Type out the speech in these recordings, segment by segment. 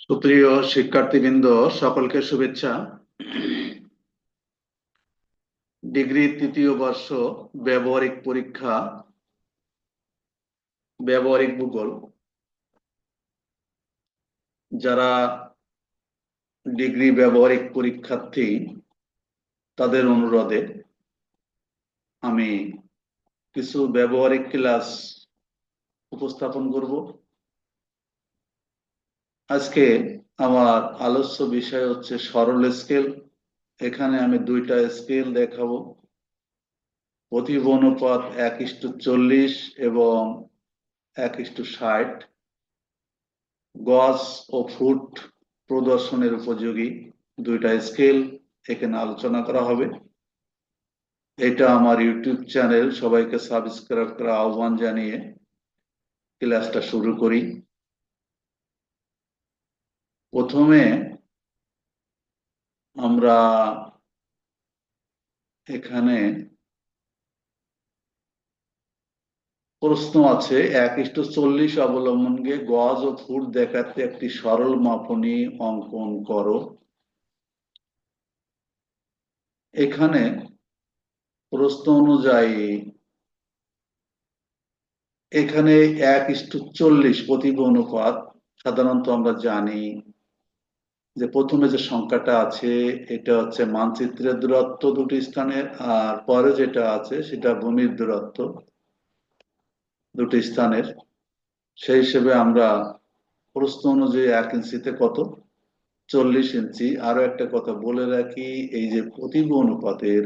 সুপ্রিয় শিক্ষার্থীবৃন্দ, সকলকে শুভেচ্ছা। ডিগ্রি তৃতীয় বর্ষ, ব্যবহারিক পরীক্ষা, ব্যবহারিক ভূগোল। যারা ডিগ্রি ব্যবহারিক পরীক্ষার্থী, তাদের অনুরোধে আমি কিছু ব্যবহারিক ক্লাস উপস্থাপন করব। আজকে আমার আলোচ্য বিষয় হচ্ছে সরল স্কেল। এখানে আমি দুইটা স্কেল দেখাবো। প্রতিভ অনুপাত এক ইস্টু চল্লিশ এবং এক ইস্টু ষাট। গজ ও ফুট প্রদর্শনের উপযোগী দুইটা স্কেল এখানে আলোচনা করা হবে। এটা আমার ইউটিউব চ্যানেল, সবাইকে সাবস্ক্রাইব করা আহ্বান জানিয়ে ক্লাসটা শুরু করি। প্রথমে আমরা এখানে প্রশ্ন আছে, এক ইস্টু চল্লিশ অবলম্বনকে গজ ও ফুট দেখাতে একটি সরল মাপনী অঙ্কন করো। এখানে প্রশ্ন অনুযায়ী এখানে এক ইস্টু চল্লিশ প্রতিভ অনুপাত সাধারণত আমরা জানি যে প্রথমে যে সংখ্যাটা আছে, এটা হচ্ছে মানচিত্রের দূরত্ব দুটি স্থানের আর পরে যেটা আছে সেটা ভূমির দূরত্ব দুটি স্থানের। সেই হিসেবে আমরা প্রশ্ন অনুযায়ী এক ইঞ্চিতে কত? চল্লিশ ইঞ্চি। আরও একটা কথা বলে রাখি, এই যে প্রতিব অনুপাতের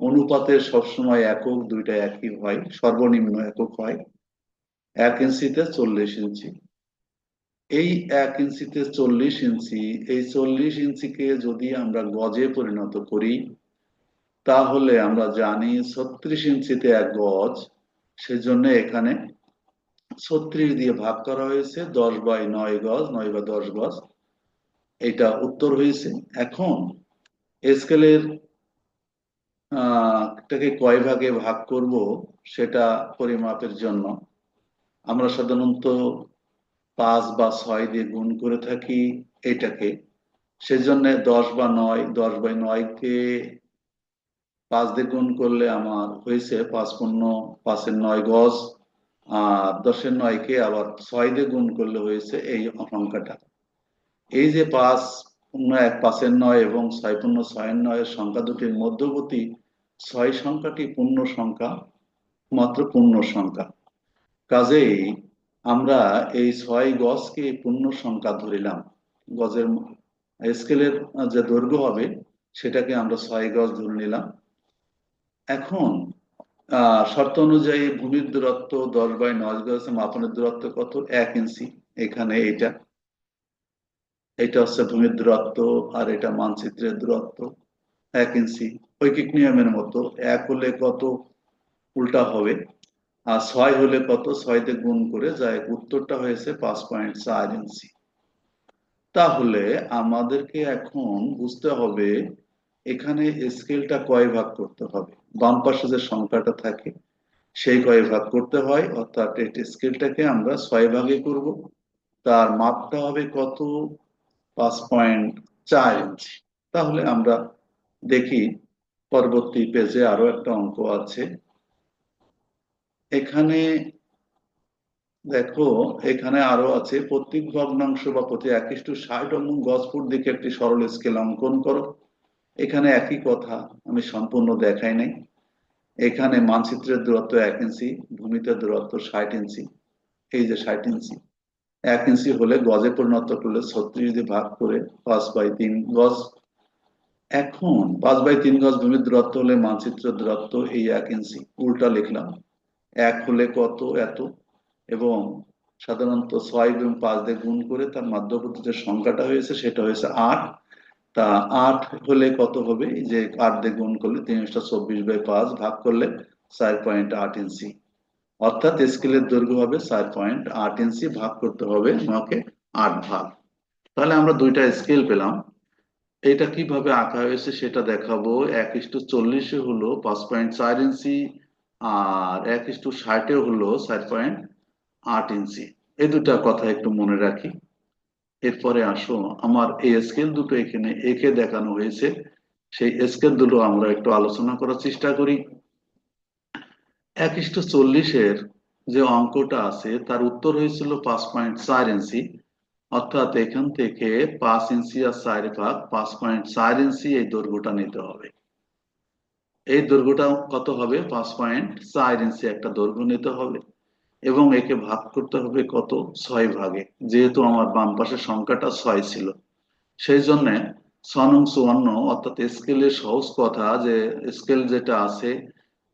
অনুপাতের সবসময় একক দুইটা একই হয়, সর্বনিম্ন একক হয়, এক ইঞ্চিতে চল্লিশ ইঞ্চি। এই এক ইঞ্চিতে চল্লিশ ইঞ্চি, এই চল্লিশ ইঞ্চিকে যদি আমরা গজে পরিণত করি, তাহলে আমরা জানি ছত্রিশ ইঞ্চিতে এক গজ, সেজন্য এখানে ছত্রিশ দিয়ে ভাগ করা হয়েছে, দশ বাই নয় গজ, নয় বা দশ গজ, এটা উত্তর হয়েছে। এখন স্কেলের টাকে কয় ভাগে ভাগ করব সেটা পরিমাপের জন্য। আমরা সাধারণত পাঁচ বা ছয় দিয়ে গুণ করে থাকি এটাকে। সেজন্য দশ বা নয়, দশ বাই নয়কে পাঁচ দিয়ে গুণ করলে আমার হয়েছে পাঁচ পূর্ণ পাঁচের নয় গজ, আর দশের নয়কে আবার ছয় দিয়ে গুণ করলে হয়েছে এই সংখ্যাটা এই যে পাঁচ পূর্ণ এক, পাঁচের নয় এবং ছয় পূর্ণ ছয়ের নয়ের সংখ্যা দুটির মধ্যবর্তী ছয় সংখ্যাটি পূর্ণ সংখ্যা, মাত্র পূর্ণ সংখ্যা। কাজেই আমরা এই ছয় গজকে পূর্ণ সংখ্যা ধরিলাম। গজের স্কেলের যে দৈর্ঘ্য হবে, সেটাকে আমরা ছয় গজ ধরে নিলাম। এখন শর্ত অনুযায়ী ভূমির দূরত্ব দশ বাই নয় গজ মাপনের দূরত্ব কত? এক ইঞ্চি এখানে এটা এটা হচ্ছে ভূমির দূরত্ব আর এটা মানচিত্রের দূরত্ব। এক ইঞ্চি ঐকিক নিয়মের মতো। এক হলে কত? উল্টা হবে। আর ছয় হলে কত? ছয়তে গুণ করে যায়। উত্তরটা হয়েছে পাঁচ পয়েন্ট চার ইঞ্চি। তাহলে আমাদেরকে এখন বুঝতে হবে, এখানে স্কেলটা কয় ভাগ করতে হবে? বাম পাশে যে সংখ্যাটা থাকে, সেই কয় ভাগ করতে হয়। অর্থাৎ এই স্কেলটাকে আমরা ছয় ভাগে করব। তার মাপটা হবে কত? পাঁচ পয়েন্ট চার ইঞ্চি। তাহলে আমরা দেখি, পরবর্তী পেজে আরও একটা অঙ্ক আছে। এখানে দেখো, এখানে আরও আছে, প্রত্যেক ভগ্নাংশ বা প্রতি এক ষাট এবং গজপুর দিকে একটি সরল স্কেল অঙ্কন করো। এখানে একই কথা আমি সম্পূর্ণ দেখাই নাই। এখানে মানচিত্রের দূরত্ব এক ইঞ্চি ভূমিতে দূরত্ব ষাট ইঞ্চি। এই যে ষাট ইঞ্চি, এক ইঞ্চি হলে গজে পরিণত করলে ছত্রিশ দিয়ে ভাগ করে পাঁচ বাই তিন গজ। এখন পাঁচ বাই তিন গজ ভূমির দূরত্ব হলে মানচিত্রের দূরত্ব এই এক ইঞ্চি, উল্টা লিখলাম। এক হলে কত এত? এবং সাধারণত ছয় এবং পাঁচ দিয়ে গুণ করে তার মধ্যবর্তী যে সংখ্যাটা হয়েছে, সেটা হয়েছে আট। তা আট হলে কত হবে? যে আট দিয়ে গুণ করলে তিনশো চব্বিশ বাই পাঁচ ভাগ করলে চার পয়েন্ট আট ইঞ্চি। অর্থাৎ স্কেলের দৈর্ঘ্য হবে চার পয়েন্ট আট ইঞ্চি ভাগ করতে হবে আমাকে আট ভাগ। তাহলে আমরা দুইটা স্কেল পেলাম। এটা কীভাবে আঁকা হয়েছে সেটা দেখাবো। এক ইস্টু চল্লিশে হলো পাঁচ পয়েন্ট চার ইঞ্চি। আর এক ইস্টু ষাটে হলো চার পয়েন্ট আট ইঞ্চি। এই দুটা কথা একটু মনে রাখি। এরপরে আসো, আমার এই স্কেল দুটো এখানে একে দেখানো হয়েছে। সেই স্কেল দুটো আমরা একটু আলোচনা করার চেষ্টা করি। এক ইস্টু চল্লিশের যে অঙ্কটা আছে, তার উত্তর হয়েছিল পাঁচ পয়েন্ট চার ইঞ্চি। অর্থাৎ এখান থেকে পাঁচ ইঞ্চি আর চার ভাগ, পাঁচ পয়েন্ট চার ইঞ্চি এই দৈর্ঘ্যটা নিতে হবে। এই দৈর্ঘ্যটা কত হবে? পাঁচ পয়েন্ট চার ইঞ্চি একটা দৈর্ঘ্য নিতে হবে এবং একে ভাগ করতে হবে কত? ছয় ভাগে। যেহেতু আমার বাম পাশের সংখ্যাটা ছয় ছিল। সেই জন্য ছনং চুয়ান্ন অর্থাৎ স্কেলের সহজ কথা যে স্কেল যেটা আছে,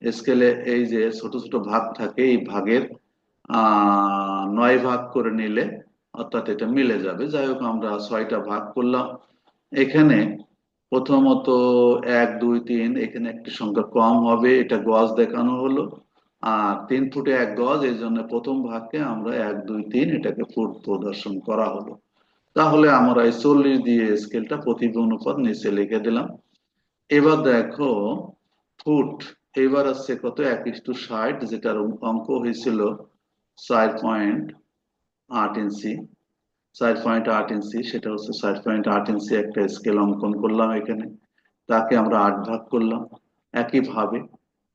স্কেলে এই যে ছোট ছোট ভাগ থাকে, এই ভাগের নয় ভাগ করে নিলে অর্থাৎ এটা মিলে যাবে। যাই হোক, আমরা ছয়টা ভাগ করলাম। এখানে প্রথমত এক, দুই, তিন, এখানে একটি সংখ্যা কম হবে, এটা গজ দেখানো হলো। আর তিন ফুটে এক গজ, এই জন্য প্রথম ভাগকে আমরা এক, দুই, তিন, এটাকে ফুট প্রদর্শন করা হলো। তাহলে আমরা এই চল্লিশ দিয়ে স্কেলটা প্রতিভ অনুপাত নিচে লিখে দিলাম। এবার দেখো, ফুট, এবার আসছে কত? এক ইস্টু ষাট, যেটার অঙ্ক হয়েছিল চার পয়েন্ট আট ইঞ্চি। চার পয়েন্ট আট ইঞ্চি, সেটা হচ্ছে চার পয়েন্ট আট ইঞ্চি একটা স্কেল অঙ্কন করলাম এখানে। তাকে আমরা আট ভাগ করলাম। একইভাবে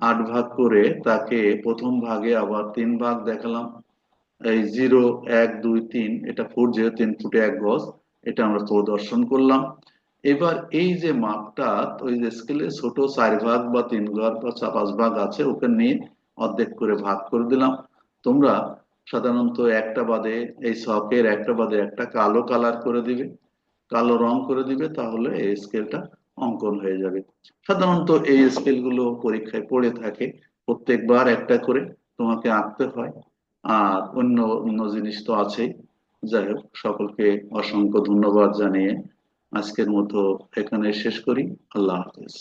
আট ভাগ করে তাকে প্রথম ভাগে আবার তিন ভাগ দেখালাম। এই জিরো, এক, দুই, তিন, এটা ফুট যেহেতু তিন ফুটে এক গজ, এটা আমরা প্রদর্শন করলাম। এবার এই যে মাপটা, ওই যে স্কেলে ছোট চার ভাগ বা তিন ভাগ বা পাঁচ ভাগ আছে, ওকে নিয়ে অর্ধেক করে ভাগ করে দিলাম। তোমরা সাধারণত একটা বাদে, এই শখের একটা বাদে একটা কালো কালার করে দিবে, কালো রং করে দিবে, তাহলে এই স্কেলটা অঙ্কন হয়ে যাবে। সাধারণত এই স্কেলগুলো পরীক্ষায় পড়ে থাকে, প্রত্যেকবার একটা করে তোমাকে আঁকতে হয়। আর অন্য অন্য জিনিস তো আছেই। যাই হোক, সকলকে অসংখ্য ধন্যবাদ জানিয়ে আজকের মতো এখানে শেষ করি। আল্লাহ হাফেজ।